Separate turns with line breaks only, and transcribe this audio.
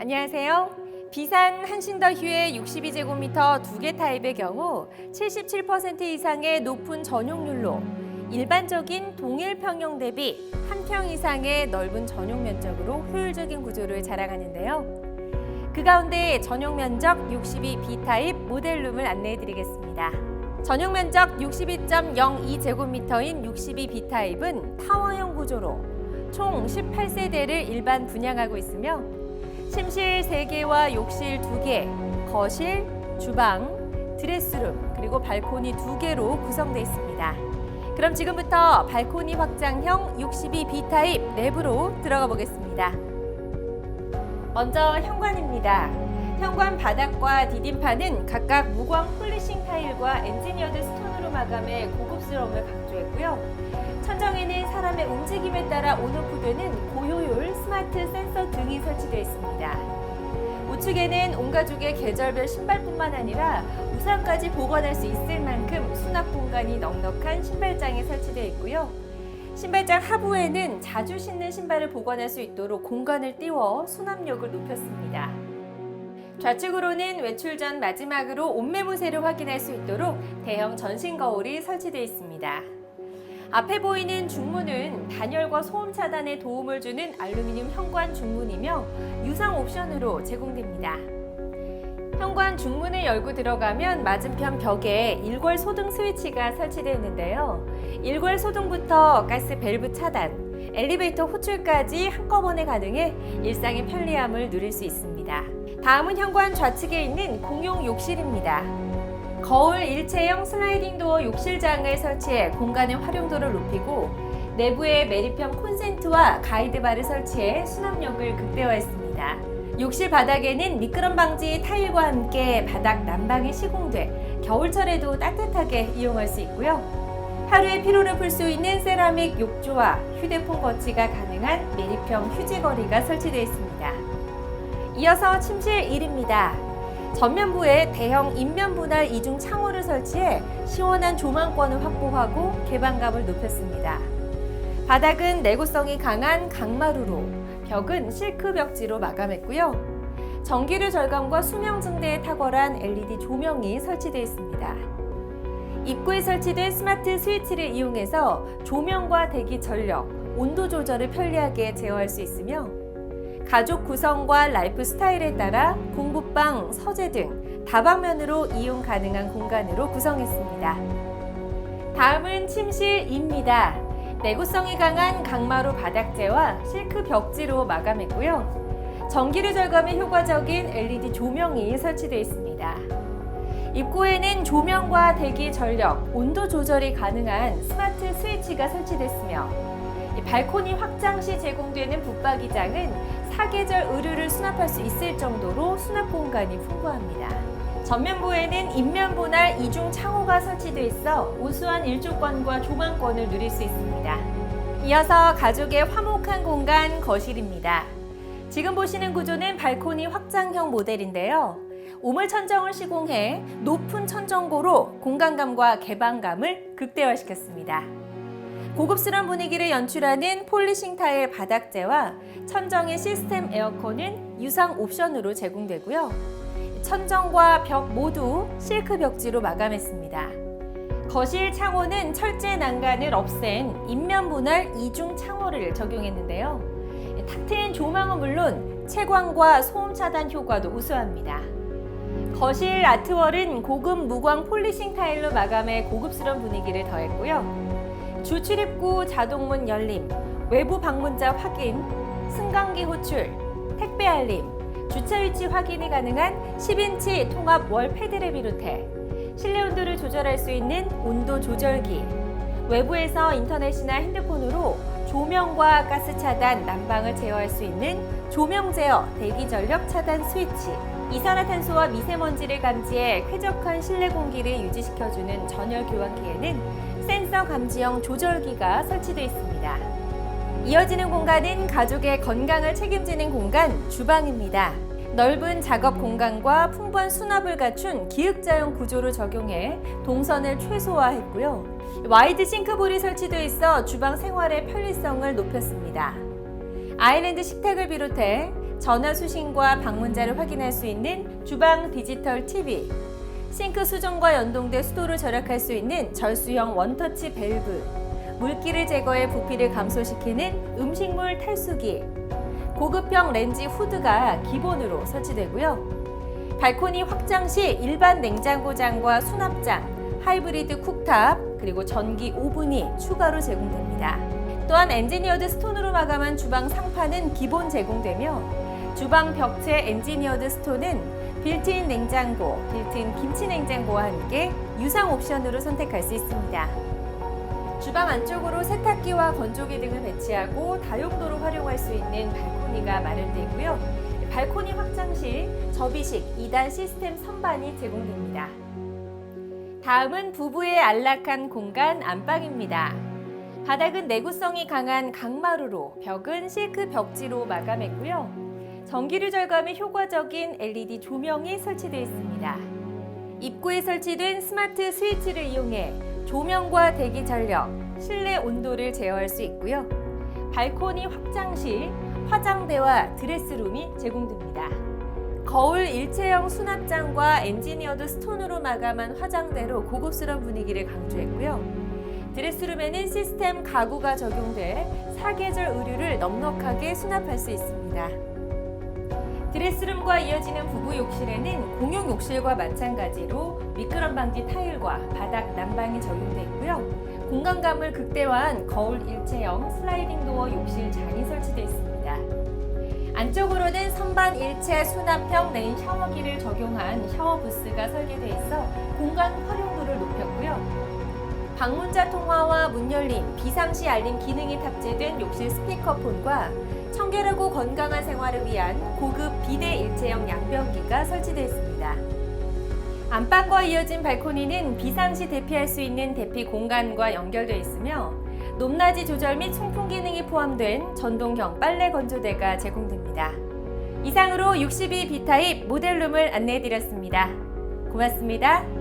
안녕하세요. 비산 한신더 휴의 62제곱미터 두 개 타입의 경우 77% 이상의 높은 전용률로 일반적인 동일 평형 대비 한 평 이상의 넓은 전용 면적으로 효율적인 구조를 자랑하는데요. 그 가운데 전용 면적 62B 타입 모델룸을 안내해 드리겠습니다. 전용 면적 62.02제곱미터인 62B 타입은 타워형 구조로 총 18세대를 일반 분양하고 있으며 침실 3개와 욕실 2개, 거실, 주방, 드레스룸, 그리고 발코니 2개로 구성되어 있습니다. 그럼 지금부터 발코니 확장형 62B 타입 내부로 들어가 보겠습니다. 먼저 현관입니다. 현관 바닥과 디딤판은 각각 무광 폴리싱 타일과 엔지니어드 스톤으로 마감해 고급스러움을 강조했고요. 천정에는 사람의 움직임에 따라 온오프되는 고효율 스마트 센서 등이 설치되어 있습니다. 우측에는 온 가족의 계절별 신발뿐만 아니라 우산까지 보관할 수 있을 만큼 수납 공간이 넉넉한 신발장이 설치되어 있고요. 신발장 하부에는 자주 신는 신발을 보관할 수 있도록 공간을 띄워 수납력을 높였습니다. 좌측으로는 외출 전 마지막으로 옷매무새를 확인할 수 있도록 대형 전신 거울이 설치되어 있습니다. 앞에 보이는 중문은 단열과 소음 차단에 도움을 주는 알루미늄 현관 중문이며 유상 옵션으로 제공됩니다. 현관 중문을 열고 들어가면 맞은편 벽에 일괄 소등 스위치가 설치되어 있는데요. 일괄 소등부터 가스 밸브 차단, 엘리베이터 호출까지 한꺼번에 가능해 일상의 편리함을 누릴 수 있습니다. 다음은 현관 좌측에 있는 공용 욕실입니다. 거울 일체형 슬라이딩 도어 욕실장을 설치해 공간의 활용도를 높이고 내부에 메리평 콘센트와 가이드바를 설치해 수납력을 극대화했습니다. 욕실 바닥에는 미끄럼 방지 타일과 함께 바닥 난방이 시공돼 겨울철에도 따뜻하게 이용할 수 있고요. 하루의 피로를 풀 수 있는 세라믹 욕조와 휴대폰 거치가 가능한 메리평 휴지거리가 설치되어 있습니다. 이어서 침실 1입니다. 전면부에 대형 인면 분할 이중 창호를 설치해 시원한 조망권을 확보하고 개방감을 높였습니다. 바닥은 내구성이 강한 강마루로 벽은 실크 벽지로 마감했고요. 전기료 절감과 수명 증대에 탁월한 LED 조명이 설치되어 있습니다. 입구에 설치된 스마트 스위치를 이용해서 조명과 대기 전력, 온도 조절을 편리하게 제어할 수 있으며 가족 구성과 라이프 스타일에 따라 공부방, 서재 등 다방면으로 이용 가능한 공간으로 구성했습니다. 다음은 침실입니다. 내구성이 강한 강마루 바닥재와 실크 벽지로 마감했고요. 전기료 절감에 효과적인 LED 조명이 설치되어 있습니다. 입구에는 조명과 대기 전력, 온도 조절이 가능한 스마트 스위치가 설치됐으며 이 발코니 확장 시 제공되는 붙박이장은 사계절 의류를 수납할 수 있을 정도로 수납 공간이 풍부합니다. 전면부에는 인면 분할 이중 창호가 설치돼 있어 우수한 일조권과 조망권을 누릴 수 있습니다. 이어서 가족의 화목한 공간 거실입니다. 지금 보시는 구조는 발코니 확장형 모델인데요. 우물 천정을 시공해 높은 천정고로 공간감과 개방감을 극대화시켰습니다. 고급스러운 분위기를 연출하는 폴리싱 타일 바닥재와 천정의 시스템 에어컨은 유상 옵션으로 제공되고요. 천정과 벽 모두 실크 벽지로 마감했습니다. 거실 창호는 철제 난간을 없앤 인면 분할 이중 창호를 적용했는데요. 탁 트인 조망은 물론 채광과 소음 차단 효과도 우수합니다. 거실 아트월은 고급 무광 폴리싱 타일로 마감해 고급스러운 분위기를 더했고요. 주 출입구 자동문 열림, 외부 방문자 확인, 승강기 호출, 택배 알림, 주차 위치 확인이 가능한 10인치 통합 월 패드를 비롯해 실내 온도를 조절할 수 있는 온도 조절기, 외부에서 인터넷이나 핸드폰으로 조명과 가스 차단, 난방을 제어할 수 있는 조명 제어, 대기 전력 차단 스위치, 이산화탄소와 미세먼지를 감지해 쾌적한 실내 공기를 유지시켜주는 전열 교환기에는 센서 감지형 조절기가 설치되어 있습니다. 이어지는 공간은 가족의 건강을 책임지는 공간 주방입니다. 넓은 작업 공간과 풍부한 수납을 갖춘 기역자형 구조를 적용해 동선을 최소화했고요. 와이드 싱크볼이 설치되어 있어 주방 생활의 편리성을 높였습니다. 아일랜드 식탁을 비롯해 전화 수신과 방문자를 확인할 수 있는 주방 디지털 TV, 싱크 수전과 연동돼 수도를 절약할 수 있는 절수형 원터치 밸브, 물기를 제거해 부피를 감소시키는 음식물 탈수기, 고급형 렌지 후드가 기본으로 설치되고요. 발코니 확장 시 일반 냉장고장과 수납장, 하이브리드 쿡탑, 그리고 전기 오븐이 추가로 제공됩니다. 또한 엔지니어드 스톤으로 마감한 주방 상판은 기본 제공되며 주방 벽체 엔지니어드 스톤은 빌트인 냉장고, 빌트인 김치 냉장고와 함께 유상 옵션으로 선택할 수 있습니다. 주방 안쪽으로 세탁기와 건조기 등을 배치하고 다용도로 활용할 수 있는 발코니가 마련되어 있고요. 발코니 확장 시 접이식 2단 시스템 선반이 제공됩니다. 다음은 부부의 안락한 공간 안방입니다. 바닥은 내구성이 강한 강마루로 벽은 실크 벽지로 마감했고요. 전기를 절감해 효과적인 LED 조명이 설치되어 있습니다. 입구에 설치된 스마트 스위치를 이용해 조명과 대기 전력, 실내 온도를 제어할 수 있고요. 발코니 확장 시 화장대와 드레스룸이 제공됩니다. 거울 일체형 수납장과 엔지니어드 스톤으로 마감한 화장대로 고급스러운 분위기를 강조했고요. 드레스룸에는 시스템 가구가 적용돼 사계절 의류를 넉넉하게 수납할 수 있습니다. 드레스룸과 이어지는 부부 욕실에는 공용 욕실과 마찬가지로 미끄럼 방지 타일과 바닥 난방이 적용돼 있고요. 공간감을 극대화한 거울 일체형 슬라이딩 도어 욕실 잔이 설치되어 있습니다. 안쪽으로는 선반 일체 수납형 레인 샤워기를 적용한 샤워 부스가 설계되어 있어 공간 활용도를 높였고요. 방문자 통화와 문 열림, 비상시 알림 기능이 탑재된 욕실 스피커폰과 청결하고 건강한 생활을 위한 고급 비대 일체형 양변기가 설치되어 있습니다. 안방과 이어진 발코니는 비상시 대피할 수 있는 대피 공간과 연결되어 있으며 높낮이 조절 및 송풍 기능이 포함된 전동형 빨래 건조대가 제공됩니다. 이상으로 62 B타입 모델룸을 안내해 드렸습니다. 고맙습니다.